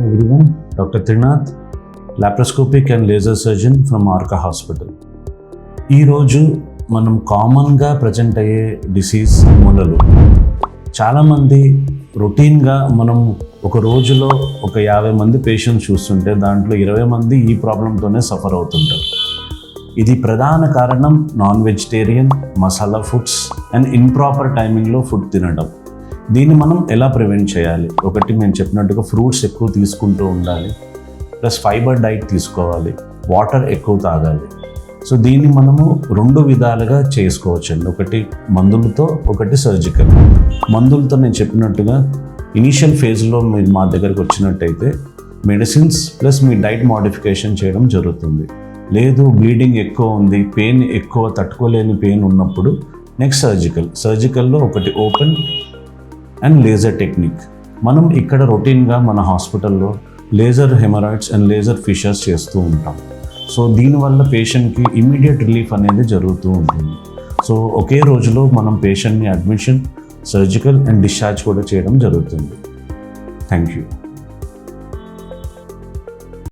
Hi everyone, Dr. Trinath, laparoscopic and laser surgeon from Arka hospital ఈరోజు మనం కామన్గా present అయ్యే డిసీజ్ మొలలు చాలామంది రొటీన్గా మనం ఒక రోజులో ఒక యాభై మంది పేషెంట్స్ చూస్తుంటే దాంట్లో ఇరవై మంది ఈ ప్రాబ్లంతోనే సఫర్ అవుతుంటారు. ఇది ప్రధాన కారణం non vegetarian masala foods and improper టైమింగ్లో food తినడం. దీన్ని మనం ఎలా ప్రివెంట్ చేయాలి? ఒకటి నేను చెప్పినట్టుగా ఫ్రూట్స్ ఎక్కువ తీసుకుంటూ ఉండాలి. ప్లస్ ఫైబర్ డైట్ తీసుకోవాలి. వాటర్ ఎక్కువ తాగాలి. సో దీన్ని మనము రెండు విధాలుగా చేసుకోవచ్చండి. ఒకటి మందులతో ఒకటి సర్జికల్ మందులతో నేను చెప్పినట్టుగా ఇనీషియల్ ఫేజ్లో మీరు మా దగ్గరకు వచ్చినట్టయితే మెడిసిన్స్ ప్లస్ మీ డైట్ మోడిఫికేషన్ చేయడం జరుగుతుంది. లేదు బ్లీడింగ్ ఎక్కువ ఉంది పెయిన్ ఎక్కువ తట్టుకోలేని పెయిన్ ఉన్నప్పుడు నెక్స్ట్ సర్జికల్ సర్జికల్లో ఒకటి ఓపెన్ అండ్ లేజర్ టెక్నిక్. మనం ఇక్కడ రొటీన్గా మన హాస్పిటల్లో laser haemorrhoids and laser fissures చేస్తూ ఉంటాం. సో దీనివల్ల పేషెంట్కి ఇమీడియట్ రిలీఫ్ అనేది జరుగుతూ ఉంటుంది. సో ఒకే రోజులో మనం పేషెంట్ని అడ్మిషన్ సర్జికల్ అండ్ డిశ్చార్జ్ కూడా చేయడం జరుగుతుంది. Thank you